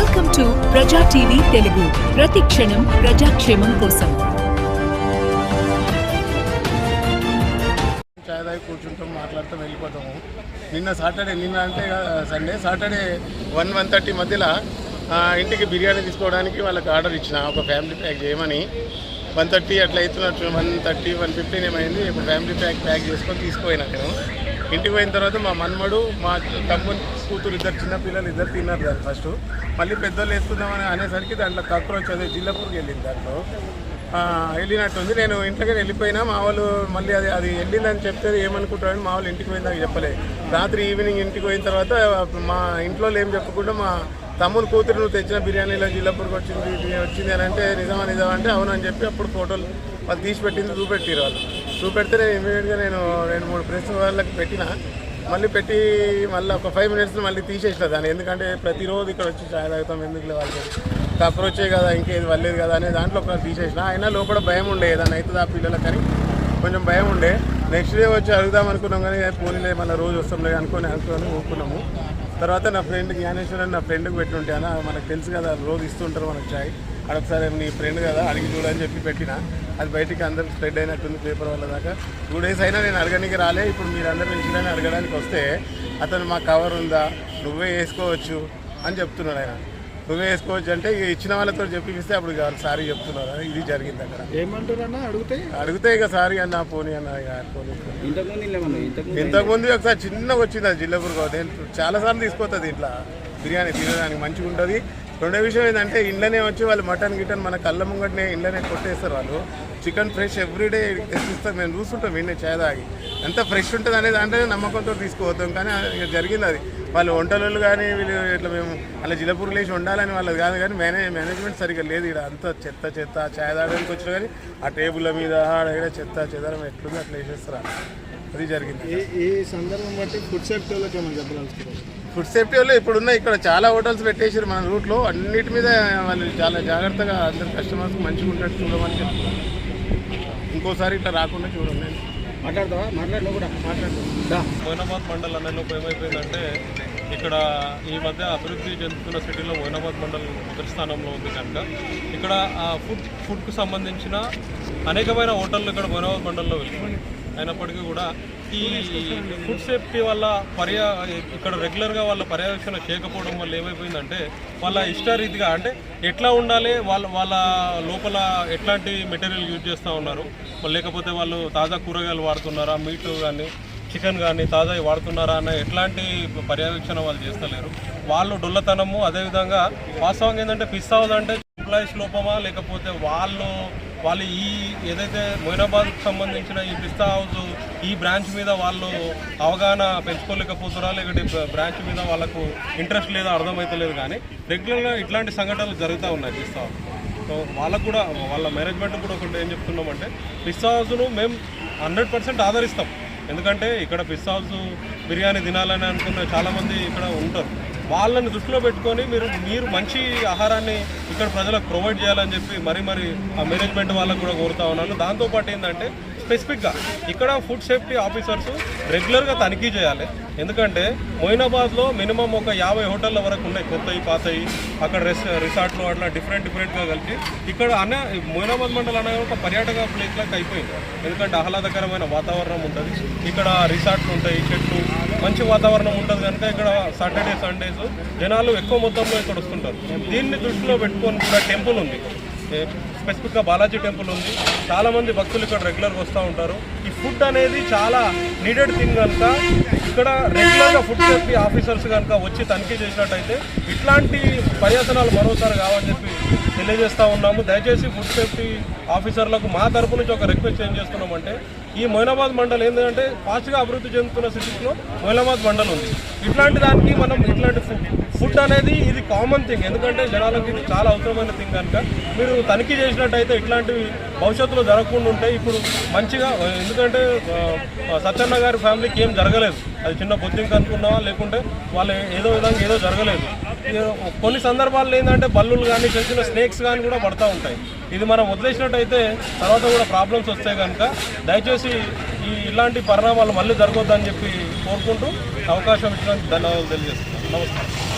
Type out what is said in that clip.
Welcome to Praja TV Telugu ప్రతి క్షణం ప్రజాక్షేమం కోసం చాయ్ తాగి కూర్చుంటాం మాట్లాడతాం వెళ్ళిపోతాము. నిన్న సాటర్డే నిన్న అంటే Sunday. Saturday one one thirty మధ్యలో ఇంటికి బిర్యానీ తీసుకోవడానికి వాళ్ళకి ఆర్డర్ ఇచ్చిన. ఒక ఫ్యామిలీ ప్యాక్ చేయమని. వన్ థర్టీ అట్లా అవుతున్నట్టు వన్ థర్టీ వన్ ఫిఫ్టీన్ ఏమైంది ఒక ఫ్యామిలీ ప్యాక్ ప్యాక్ చేసుకొని తీసుకుపోయినా నేను. ఇంటికి పోయిన తర్వాత మా మన్మడు మా తమ్ముని కూతురు ఇద్దరు చిన్నపిల్లలు ఇద్దరు తిన్నారు దాన్ని ఫస్ట్ మళ్ళీ పెద్దోళ్ళు వేసుకుందామని అనేసరికి దాంట్లో కాక్రోచ్ అదే జిల్లపూర్కి వెళ్ళింది దాంట్లో. వెళ్ళినట్టుంది. నేను ఇంట్లోకి వెళ్ళిపోయినా మా వాళ్ళు మళ్ళీ అది అది వెళ్ళిందని చెప్తే ఏమనుకుంటారని మా వాళ్ళు ఇంటికి పోయిందాక చెప్పలేదు రాత్రి ఈవినింగ్ ఇంటికి పోయిన తర్వాత మా ఇంట్లో ఏం చెప్పకుండా మా తమ్ముని కూతురు నువ్వు తెచ్చిన బిర్యానీలో జిల్లపూర్కి వచ్చింది వచ్చింది అని అంటే నిజమా నిజమా అంటే అవునని చెప్పి అప్పుడు ఫోటోలు వాళ్ళు తీసి పెట్టింది చూపెట్టిరు వాళ్ళు. చూపెడితే ఇమీడియట్గా నేను రెండు మూడు ప్రెస్ వాళ్ళకి పెట్టిన. మళ్ళీ పెట్టి మళ్ళీ ఒక ఫైవ్ మినిట్స్ మళ్ళీ తీసేసిన దాన్ని. ఎందుకంటే ప్రతిరోజు ఇక్కడ వచ్చి చాయ్ తాగుతాం ఎందుకు వాళ్ళకి కాక్రోచే కదా ఇంకేది వల్లేదు కదా అనే దాంట్లో ఒక తీసేసిన. అయినా లోపల భయం ఉండే ఏదైనా అవుతుంది ఆ పిల్లలకు కొంచెం భయం ఉండే. నెక్స్ట్ డే వచ్చి అడుగుదాం అనుకున్నాం కానీ పోనీలే మళ్ళీ రోజు వస్తాంలే అనుకొని అనుకొని ఊరుకున్నాము. తర్వాత నా ఫ్రెండ్ జ్ఞానేశ్వర్ అని నా ఫ్రెండ్కి పెట్టుంటే అన్న మనకు తెలుసు కదా రోజు ఇస్తుంటారు మనకు చాయ్. అడొకసారి నీ ఫ్రెండ్ కదా అడిగి చూడని చెప్పి పెట్టిన. అది బయటికి అందరికి స్ప్రెడ్ అయినట్టుంది పేపర్ వాళ్ళ దాకా. టూ డేస్ అయినా నేను అడగడానికి రాలే. ఇప్పుడు మీరు అందరు ఇన్సూరెన్స్ అడగడానికి వస్తే అతను మా కవర్ ఉందా? నువ్వే వేసుకోవచ్చు అని చెప్తున్నాడు ఆయన. నువ్వే వేసుకోవచ్చు అంటే ఇక ఇచ్చిన వాళ్ళతో చెప్పిస్తే అప్పుడు సారీ చెప్తున్నారు. ఇది జరిగింది అక్కడ. ఏమంటారన్నా అడిగితే? అడిగితే ఇక సారీ అన్న పోనీ అన్న ఇక పోనీ ఇంతకుముందు ఒకసారి చిన్నగా వచ్చింది అది జిల్లాపూర్ నేను చాలాసార్లు తీసుకొస్తుంది ఇట్లా బిర్యానీ తినడానికి మంచిగా ఉంటుంది. రెండో విషయం ఏంటంటే ఇంట్లోనే వచ్చి వాళ్ళు మటన్ గిటన్ మన కళ్ళ ముంగటనే ఇంట్లోనే కొట్టేస్తారు వాళ్ళు. చికెన్ ఫ్రెష్ ఎవ్రీడే తెచ్చిస్తారు మేము చూస్తుంటాం చాయ్ తాగి ఎంత ఫ్రెష్ ఉంటుంది అనేది అంటే నమ్మకంతో తీసుకుపోతాం. కానీ ఇక జరిగింది అది. వాళ్ళు వంటలు కానీ వీళ్ళు ఇట్లా మేము అలా జిల్లపూర్ లేచి ఉండాలని వాళ్ళది కాదు కానీ మేనేజ్ మేనేజ్మెంట్ సరిగ్గా లేదు ఇక్కడ అంతా చెత్త చెత్త చాయ్ తాగడానికి వచ్చినా కానీ ఆ టేబుల్ మీద ఆడ చెత్త చెదరం ఎట్లుంది అట్లా వేసేస్తారు అది జరిగింది. ఏ సందర్భం బట్టి ఫుడ్ సేఫ్టీ వాళ్ళకి ఏమైనా ఫుడ్ సేఫ్టీ వాళ్ళు ఇప్పుడున్న ఇక్కడ చాలా హోటల్స్ పెట్టేసారు మన రూట్లో. అన్నిటి మీద వాళ్ళు చాలా జాగ్రత్తగా అందరు కస్టమర్స్ మంచిగా ఉన్నట్టు చూడమని చెప్తున్నారు. ఇంకోసారి ఇట్లా రాకుండా చూడండి. మాట్లాడతావా? మాట్లాడినా కూడా మాట్లాడు మోయినాబాద్ మండల్ అనేది ఏమైపోయిందంటే ఇక్కడ ఈ మధ్య అభివృద్ధి చెందుతున్న సిటీలో మోయినాబాద్ మండల్ మొదటి స్థానంలో ఉంది కనుక. ఇక్కడ ఆ ఫుడ్ ఫుడ్కు సంబంధించిన అనేకమైన హోటళ్ళు ఇక్కడ మోయినాబాద్ మండల్లో వెళ్తున్నాయి అయినప్పటికీ కూడా ఈ ఫుడ్ సేఫ్టీ వల్ల పర్యా ఇక్కడ రెగ్యులర్గా వాళ్ళ పర్యవేక్షణ చేయకపోవడం వల్ల ఏమైపోయిందంటే వాళ్ళ ఇష్టారీతిగా అంటే ఎట్లా ఉండాలి వాళ్ళ వాళ్ళ లోపల ఎట్లాంటి మెటీరియల్ యూజ్ చేస్తూ ఉన్నారు లేకపోతే వాళ్ళు తాజా కూరగాయలు వాడుతున్నారా మీట్ కానీ చికెన్ కానీ తాజా వాడుతున్నారా అన్న ఎట్లాంటి పర్యవేక్షణ వాళ్ళు చేస్తలేరు. వాళ్ళు డొల్లతనము అదేవిధంగా వాస్తవంగా ఏంటంటే పిస్తా అంటే ఎంప్లాయీస్ లోపమా లేకపోతే వాళ్ళు వాళ్ళు ఈ ఏదైతే మొయినాబాద్కు సంబంధించిన ఈ పిస్తా హౌస్ ఈ బ్రాంచ్ మీద వాళ్ళు అవగాహన పెంచుకోలేకపోతున్నారా? లేకపోతే బ్రాంచ్ మీద వాళ్ళకు ఇంట్రెస్ట్ లేదా అర్థమవుతలేదు కానీ రెగ్యులర్గా ఇట్లాంటి సంఘటనలు జరుగుతూ ఉన్నాయి పిస్తా హౌస్. సో వాళ్ళకు కూడా వాళ్ళ మేనేజ్మెంట్ కూడా ఒకటి ఏం చెప్తున్నామంటే పిస్తా హౌస్ను మేము హండ్రెడ్ పర్సెంట్ ఆదరిస్తాం. ఎందుకంటే ఇక్కడ పిస్తా హౌస్ బిర్యానీ తినాలని అనుకున్న చాలామంది ఇక్కడ ఉంటారు. వాళ్ళని దృష్టిలో పెట్టుకొని మీరు మీరు మంచి ఆహారాన్ని ఇక్కడ ప్రజలకు ప్రొవైడ్ చేయాలని చెప్పి మరీ మరి ఆ మేనేజ్మెంట్ వాళ్ళకు కూడా కోరుతా ఉన్నాను. దాంతోపాటు ఏంటంటే స్పెసిఫిక్గా ఇక్కడ ఫుడ్ సేఫ్టీ ఆఫీసర్స్ రెగ్యులర్గా తనిఖీ చేయాలి. ఎందుకంటే మొయినాబాద్లో మినిమం ఒక యాభై హోటళ్ళ వరకు ఉన్నాయి. కొత్తవి పాతవి అక్కడ రెస్ రిసార్ట్లు అట్లా డిఫరెంట్ డిఫరెంట్గా కలిపి. ఇక్కడ అన్న మొయినాబాద్ మండలం అనేది ఒక పర్యాటక ప్లేస్ లాగా అయిపోయింది. ఎందుకంటే ఆహ్లాదకరమైన వాతావరణం ఉంటుంది. ఇక్కడ రిసార్ట్లు ఉంటాయి చెట్లు మంచి వాతావరణం ఉంటుంది కనుక ఇక్కడ సాటర్డే సండేస్ జనాలు ఎక్కువ మొత్తంలో ఇక్కడ వస్తుంటారు. దీన్ని దృష్టిలో పెట్టుకొని కూడా టెంపుల్ ఉంది. స్పెసిఫిక్గా బాలాజీ టెంపుల్ ఉంది. చాలా మంది భక్తులు ఇక్కడ రెగ్యులర్గా వస్తూ ఉంటారు. ఈ ఫుడ్ అనేది చాలా నీడెడ్ థింగ్ కనుక ఇక్కడ రెగ్యులర్గా ఫుడ్ సేఫ్టీ ఆఫీసర్స్ కనుక వచ్చి తనిఖీ చేసినట్టయితే ఇట్లాంటి పర్యటనాలు మరోసారి కావని చెప్పి తెలియజేస్తూ ఉన్నాము. దయచేసి ఫుడ్ సేఫ్టీ ఆఫీసర్లకు మా తరపు నుంచి ఒక రిక్వెస్ట్ ఏం చేస్తున్నామంటే ఈ మొయినాబాద్ మండలం ఏంటంటే ఫాస్ట్గా అభివృద్ధి చెందుతున్న సిటీస్లో మొయినాబాద్ మండలం ఉంది. ఇట్లాంటి దానికి మనం ఇట్లాంటి ఫుడ్ ఫుడ్ అనేది ఇది కామన్ థింగ్ ఎందుకంటే జనాలకు ఇది చాలా అవసరమైన థింగ్ కనుక మీరు తనిఖీ చేసినట్టయితే ఇట్లాంటివి భవిష్యత్తులో జరగకుండా ఉంటాయి ఇప్పుడు మంచిగా ఎందుకంటే సత్యన్న గారి ఫ్యామిలీకి ఏం జరగలేదు. అది చిన్న బొద్దింక అనుకున్నావా? లేకుంటే వాళ్ళు ఏదో విధంగా ఏదో జరగలేదు. కొన్ని సందర్భాల్లో ఏంటంటే బల్లులు కానీ చిన్న చిన్న స్నేక్స్ కానీ కూడా పడతా ఉంటాయి. ఇది మనం వదిలేసినట్టయితే తర్వాత కూడా ప్రాబ్లమ్స్ వస్తాయి కనుక దయచేసి ఈ ఇలాంటి పరిణామాలు మళ్ళీ జరగొద్దని చెప్పి కోరుకుంటూ అవకాశం ఇచ్చినందుకు ధన్యవాదాలు తెలియజేస్తున్నాను. నమస్కారం.